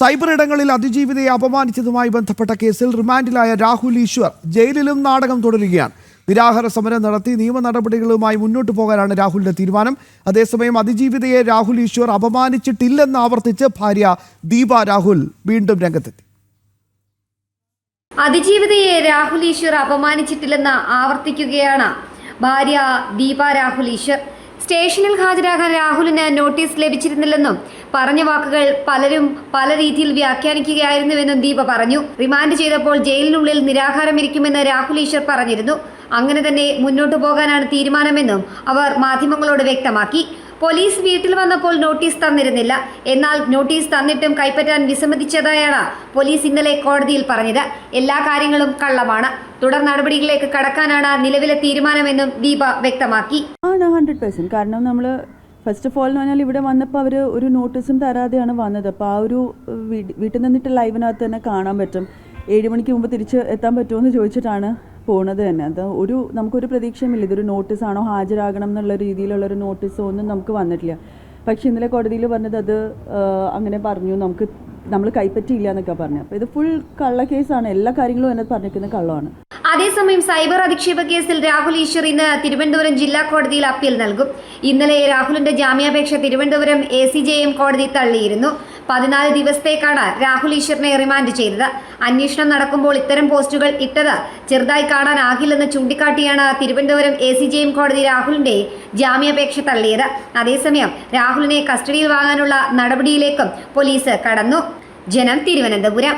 Cyber ഇടങ്ങളിൽ അതിജീവിതയെ അപമാനിച്ചതുമായി ബന്ധപ്പെട്ട കേസിൽ റിമാൻഡിലായ രാഹുൽ ഈശ്വർ ജയിലിലും നാടകം തുടരുകയാണ്. നിരാഹാര സമരം നടത്തി നിയമ നടപടികളുമായി മുന്നോട്ട് പോകാനാണ് രാഹുലിന്റെ തീരുമാനം. അതേസമയം അതിജീവിതയെ രാഹുൽ ഈശ്വർ അപമാനിച്ചിട്ടില്ലെന്ന് ആവർത്തിച്ച് ഭാര്യ ദീപ രാഹുൽ വീണ്ടും രംഗത്തെത്തി. അതിജീവിതയെ രാഹുൽ ഈശ്വർ അപമാനിച്ചിട്ടില്ലെന്ന് ആവർത്തിക്കുകയാണ് ഭാര്യ ദീപ രാഹുൽ ഈശ്വർ. സ്റ്റേഷനിൽ ഹാജരാകാൻ രാഹുലിന് നോട്ടീസ് ലഭിച്ചിരുന്നില്ലെന്നും പറഞ്ഞ വാക്കുകൾ പലരും പല രീതിയിൽ വ്യാഖ്യാനിക്കുകയായിരുന്നുവെന്നും ദീപ പറഞ്ഞു. റിമാൻഡ് ചെയ്തപ്പോൾ ജയിലിനുള്ളിൽ നിരാഹാരം ഇരിക്കുമെന്ന് രാഹുൽ ഈശ്വർ പറഞ്ഞിരുന്നു. അങ്ങനെ തന്നെ മുന്നോട്ടു പോകാനാണ് തീരുമാനമെന്നും അവർ മാധ്യമങ്ങളോട് വ്യക്തമാക്കി. പോലീസ് വീട്ടിൽ വന്നപ്പോൾ നോട്ടീസ് തന്നിരുന്നില്ല. എന്നാൽ നോട്ടീസ് തന്നിട്ടും കൈപ്പറ്റാൻ വിസമ്മതിച്ചതായാണ് പോലീസ് ഇന്നലെ കോടതിയിൽ പറഞ്ഞത്. എല്ലാ കാര്യങ്ങളും കള്ളമാണ്. തുടർ നടപടികളിലേക്ക് കടക്കാനാണ് നിലവിലെ തീരുമാനമെന്നും ദീപ വ്യക്തമാക്കി. ഹൺഡ്രഡ് പെർസെന്റ് കാരണം നമ്മൾ ഫസ്റ്റ് ഓഫ് ഓൾ എന്ന് പറഞ്ഞാൽ ഇവിടെ വന്നപ്പോൾ അവർ ഒരു നോട്ടീസും തരാതെയാണ് വന്നത്. അപ്പോൾ ആ ഒരു വീട്ടിൽ നിന്നിട്ട് ലൈവിനകത്ത് തന്നെ കാണാൻ പറ്റും. ഏഴ് മണിക്ക് മുമ്പ് തിരിച്ച് എത്താൻ പറ്റുമോ എന്ന് ചോദിച്ചിട്ടാണ് പോണത് തന്നെ. അത് ഒരു നമുക്കൊരു പ്രതീക്ഷയുമില്ല. ഇതൊരു നോട്ടീസാണോ ഹാജരാകണം എന്നുള്ള രീതിയിലുള്ള ഒരു നോട്ടീസോ ഒന്നും നമുക്ക് വന്നിട്ടില്ല. പക്ഷേ ഇന്നലെ കോടതിയിൽ പറഞ്ഞത് അത് അങ്ങനെ പറഞ്ഞു. നമുക്ക് നമ്മൾ കൈപ്പറ്റിയില്ല എന്നൊക്കെ പറഞ്ഞു. അപ്പോൾ ഇത് ഫുൾ കള്ള കേസാണ്. എല്ലാ കാര്യങ്ങളും എന്നെ പറഞ്ഞിരിക്കുന്ന കള്ളമാണ്. അതേസമയം സൈബർ അധിക്ഷേപ കേസിൽ രാഹുൽ ഈശ്വർ ഇന്ന് തിരുവനന്തപുരം ജില്ലാ കോടതിയിൽ അപ്പീൽ നൽകും. ഇന്നലെ രാഹുലിന്റെ ജാമ്യാപേക്ഷ തിരുവനന്തപുരം എ കോടതി തള്ളിയിരുന്നു. പതിനാല് ദിവസത്തേക്കാണ് രാഹുൽ ഈശ്വറിനെ റിമാൻഡ് ചെയ്തത്. അന്വേഷണം നടക്കുമ്പോൾ ഇത്തരം പോസ്റ്റുകൾ ഇട്ടത് ചെറുതായി കാണാനാകില്ലെന്ന് ചൂണ്ടിക്കാട്ടിയാണ് Thiruvananthapuram A C J M കോടതി രാഹുലിന്റെ ജാമ്യാപേക്ഷ തള്ളിയത്. അതേസമയം രാഹുലിനെ കസ്റ്റഡിയിൽ വാങ്ങാനുള്ള നടപടിയിലേക്കും പോലീസ് കടന്നു. ജനം തിരുവനന്തപുരം.